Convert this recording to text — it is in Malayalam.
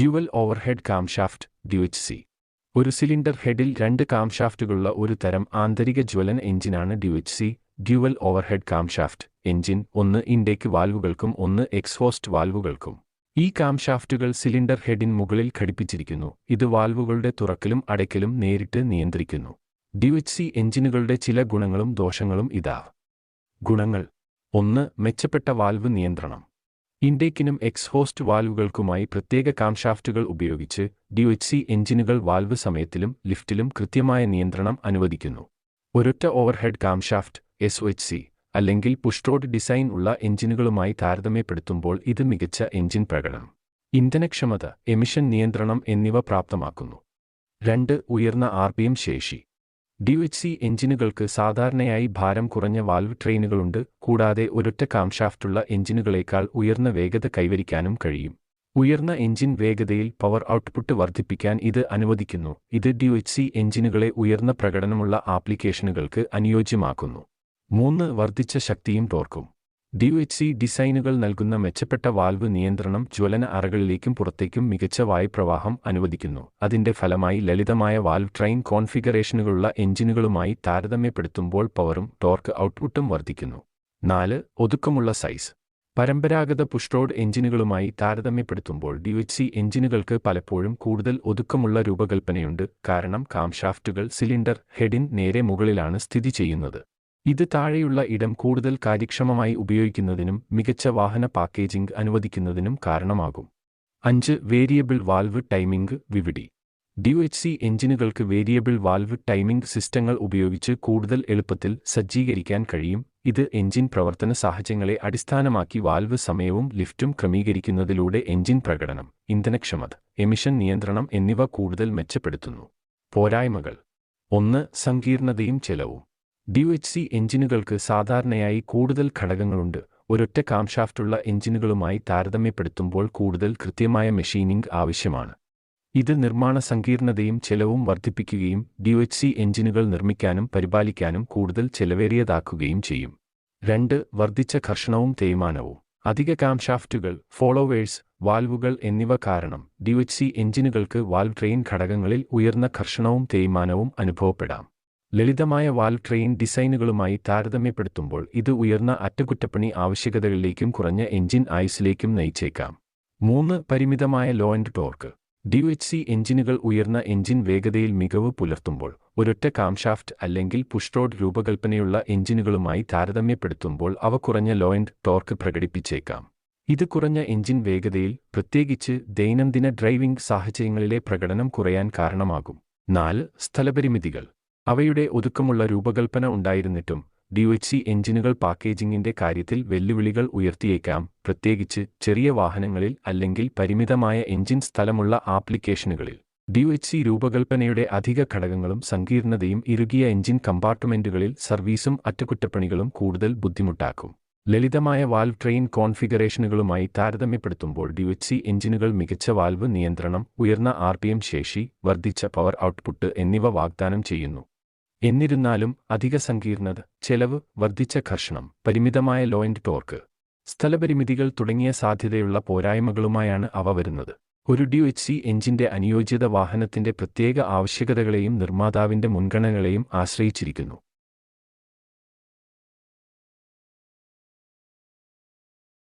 Dual overhead camshaft ഡ്യുഎച്ച്സി. ഒരു സിലിണ്ടർ ഹെഡിൽ രണ്ട് കാംഷാഫ്റ്റുകളുള്ള ഒരു തരം ആന്തരിക ജ്വലന എഞ്ചിനാണ് DOHC. Dual overhead camshaft engine ഒന്ന് ഇൻടേക്ക് വാൽവുകൾക്കും ഒന്ന് എക്സ്ഹോസ്റ്റ് വാൽവുകൾക്കും. ഈ കാംഷാഫ്റ്റുകൾ സിലിണ്ടർ ഹെഡിൻ മുകളിൽ ഘടിപ്പിച്ചിരിക്കുന്നു. ഇത് വാൽവുകളുടെ തുറക്കലും അടയ്ക്കലും നേരിട്ട് നിയന്ത്രിക്കുന്നു. ഡ്യുഎച്ച് സി എഞ്ചിനുകളുടെ ചില ഗുണങ്ങളും ദോഷങ്ങളും ഇതാ. ഗുണങ്ങൾ. ഒന്ന് മെച്ചപ്പെട്ട വാൽവ് നിയന്ത്രണം. ഇൻടേക്കിനും എക്സ്ഹോസ്റ്റ് വാൽവുകൾക്കുമായി പ്രത്യേക കാംഷാഫ്റ്റുകൾ ഉപയോഗിച്ച് ഡിഒച്ച് സി എഞ്ചിനുകൾ വാൽവ് സമയത്തിലും ലിഫ്റ്റിലും കൃത്യമായ നിയന്ത്രണം അനുവദിക്കുന്നു. ഒരൊറ്റ overhead camshaft S O H C അല്ലെങ്കിൽ പുഷ്ട്രോഡ് ഡിസൈൻ ഉള്ള എഞ്ചിനുകളുമായി താരതമ്യപ്പെടുത്തുമ്പോൾ ഇത് മികച്ച എഞ്ചിൻ പ്രകടനം. ഇന്ധനക്ഷമത എമിഷൻ നിയന്ത്രണം എന്നിവ പ്രാപ്തമാക്കുന്നു. രണ്ട് ഉയർന്ന ആർ ശേഷി. ഡിഒച്ച് സി എഞ്ചിനുകൾക്ക് സാധാരണയായി ഭാരം കുറഞ്ഞ വാൽവ് ട്രെയിനുകളുണ്ട് കൂടാതെ ഒരൊറ്റ കാംഷാഫ്റ്റുള്ള എഞ്ചിനുകളേക്കാൾ ഉയർന്ന വേഗത കൈവരിക്കാനും കഴിയും. ഉയർന്ന എഞ്ചിൻ വേഗതയിൽ പവർ ഔട്ട്പുട്ട് വർദ്ധിപ്പിക്കാൻ ഇത് അനുവദിക്കുന്നു. ഇത് ഡിഒച്ച് സി എഞ്ചിനുകളെ ഉയർന്ന പ്രകടനമുള്ള ആപ്ലിക്കേഷനുകൾക്ക് അനുയോജ്യമാക്കുന്നു. മൂന്ന് വർദ്ധിച്ച ശക്തിയും ടോർക്കും. ഡിഒച്ച് സി ഡിസൈനുകൾ നൽകുന്ന മെച്ചപ്പെട്ട വാൽവ് നിയന്ത്രണം ജ്വലന അറകളിലേക്കും പുറത്തേക്കും മികച്ച വായുപ്രവാഹം അനുവദിക്കുന്നു. അതിന്റെ ഫലമായി ലളിതമായ വാൽവ് ട്രെയിൻ കോൺഫിഗറേഷനുകളുള്ള എഞ്ചിനുകളുമായി താരതമ്യപ്പെടുത്തുമ്പോൾ പവറും ടോർക്ക് ഔട്ട്പുട്ടും വർദ്ധിക്കുന്നു. നാല് ഒതുക്കമുള്ള സൈസ്. പരമ്പരാഗത പുഷ്റോഡ് എഞ്ചിനുകളുമായി താരതമ്യപ്പെടുത്തുമ്പോൾ ഡിയുഎച്ച്സി എഞ്ചിനുകൾക്ക് പലപ്പോഴും കൂടുതൽ ഒതുക്കമുള്ള രൂപകൽപ്പനയുണ്ട്. കാരണം കാംഷാഫ്റ്റുകൾ സിലിണ്ടർ ഹെഡിൻ നേരെ മുകളിലാണ് സ്ഥിതി ചെയ്യുന്നത്. ഇത് താഴെയുള്ള ഇടം കൂടുതൽ കാര്യക്ഷമമായി ഉപയോഗിക്കുന്നതിനും മികച്ച വാഹന പാക്കേജിംഗ് അനുവദിക്കുന്നതിനും കാരണമാകും. അഞ്ച് variable valve timing D O H C എഞ്ചിനുകൾക്ക് variable valve timing സിസ്റ്റങ്ങൾ ഉപയോഗിച്ച് കൂടുതൽ എളുപ്പത്തിൽ സജ്ജീകരിക്കാൻ കഴിയും. ഇത് എഞ്ചിൻ പ്രവർത്തന സാഹചര്യങ്ങളെ അടിസ്ഥാനമാക്കി വാൽവ് സമയവും ലിഫ്റ്റും ക്രമീകരിക്കുന്നതിലൂടെ എഞ്ചിൻ പ്രകടനം ഇന്ധനക്ഷമത എമിഷൻ നിയന്ത്രണം എന്നിവ കൂടുതൽ മെച്ചപ്പെടുത്തുന്നു. പോരായ്മകൾ. ഒന്ന് സങ്കീർണതയും ചെലവും. ഡിഒച്ച് സി എഞ്ചിനുകൾക്ക് സാധാരണയായി കൂടുതൽ ഘടകങ്ങളുണ്ട്. ഒരൊറ്റ കാംഷാഫ്റ്റുള്ള എഞ്ചിനുകളുമായി താരതമ്യപ്പെടുത്തുമ്പോൾ കൂടുതൽ കൃത്യമായ മെഷീനിംഗ് ആവശ്യമാണ്. ഇത് നിർമ്മാണ സങ്കീർണതയും ചെലവും വർദ്ധിപ്പിക്കുകയും ഡിഒച്ച് സി എഞ്ചിനുകൾ നിർമ്മിക്കാനും പരിപാലിക്കാനും കൂടുതൽ ചെലവേറിയതാക്കുകയും ചെയ്യും. രണ്ട് വർദ്ധിച്ച ഘർഷണവും തേയ്മാനവും. അധിക കാംഷാഫ്റ്റുകൾ ഫോളോവേഴ്സ് വാൽവുകൾ എന്നിവ കാരണം ഡിഒച്ച് സി എഞ്ചിനുകൾക്ക് വാൽവ് ട്രെയിൻ ഘടകങ്ങളിൽ ഉയർന്ന ഘർഷണവും തേയ്മാനവും അനുഭവപ്പെടാം. ലളിതമായ വാൽ ട്രെയിൻ ഡിസൈനുകളുമായി താരതമ്യപ്പെടുത്തുമ്പോൾ ഇത് ഉയർന്ന അറ്റകുറ്റപ്പണി ആവശ്യകതകളിലേക്കും കുറഞ്ഞ എഞ്ചിൻ ആയുസിലേക്കും നയിച്ചേക്കാം. മൂന്ന് പരിമിതമായ low end torque. D H C എഞ്ചിനുകൾ ഉയർന്ന എഞ്ചിൻ വേഗതയിൽ മികവ് പുലർത്തുമ്പോൾ ഒരൊറ്റ കാംഷാഫ്റ്റ് അല്ലെങ്കിൽ പുഷ്ട്രോഡ് രൂപകൽപ്പനയുള്ള എഞ്ചിനുകളുമായി താരതമ്യപ്പെടുത്തുമ്പോൾ അവ കുറഞ്ഞ ലോ ആൻഡ് ടോർക്ക് പ്രകടിപ്പിച്ചേക്കാം. ഇത് കുറഞ്ഞ എഞ്ചിൻ വേഗതയിൽ പ്രത്യേകിച്ച് ദൈനംദിന ഡ്രൈവിംഗ് സാഹചര്യങ്ങളിലെ പ്രകടനം കുറയാൻ കാരണമാകും. നാല് സ്ഥലപരിമിതികൾ. അവയുടെ ഒതുക്കമുള്ള രൂപകൽപ്പന ഉണ്ടായിരുന്നിട്ടും ഡിഒച്ച് സി എഞ്ചിനുകൾ പാക്കേജിംഗിന്റെ കാര്യത്തിൽ വെല്ലുവിളികൾ ഉയർത്തിയേക്കാം. പ്രത്യേകിച്ച് ചെറിയ വാഹനങ്ങളിൽ അല്ലെങ്കിൽ പരിമിതമായ എഞ്ചിൻ സ്ഥലമുള്ള ആപ്ലിക്കേഷനുകളിൽ. ഡിഒച്ച് സി രൂപകൽപ്പനയുടെ അധിക ഘടകങ്ങളും സങ്കീർണതയും ഇറുകിയ എഞ്ചിൻ കമ്പാർട്ട്മെന്റുകളിൽ സർവീസും അറ്റകുറ്റപ്പണികളും കൂടുതൽ ബുദ്ധിമുട്ടാക്കും. ലളിതമായ വാൽവ് ട്രെയിൻ കോൺഫിഗറേഷനുകളുമായി താരതമ്യപ്പെടുത്തുമ്പോൾ ഡിഒച്ച് സി എഞ്ചിനുകൾ മികച്ച വാൽവ് നിയന്ത്രണം ഉയർന്ന ആർ ശേഷി വർദ്ധിച്ച പവർ ഔട്ട്പുട്ട് എന്നിവ വാഗ്ദാനം ചെയ്യുന്നു. എന്നിരുന്നാലും അധിക സങ്കീർണത ചെലവ് വർദ്ധിച്ച ഘർഷണം പരിമിതമായ ലോ ടോർക്ക് സ്ഥലപരിമിതികൾ തുടങ്ങിയ സാധ്യതയുള്ള പോരായ്മകളുമായാണ് അവ വരുന്നത്. ഒരു ഡിഒച്ച് സി എഞ്ചിന്റെ അനുയോജ്യത വാഹനത്തിന്റെ പ്രത്യേക ആവശ്യകതകളെയും നിർമ്മാതാവിന്റെ മുൻഗണനകളെയും ആശ്രയിച്ചിരിക്കുന്നു.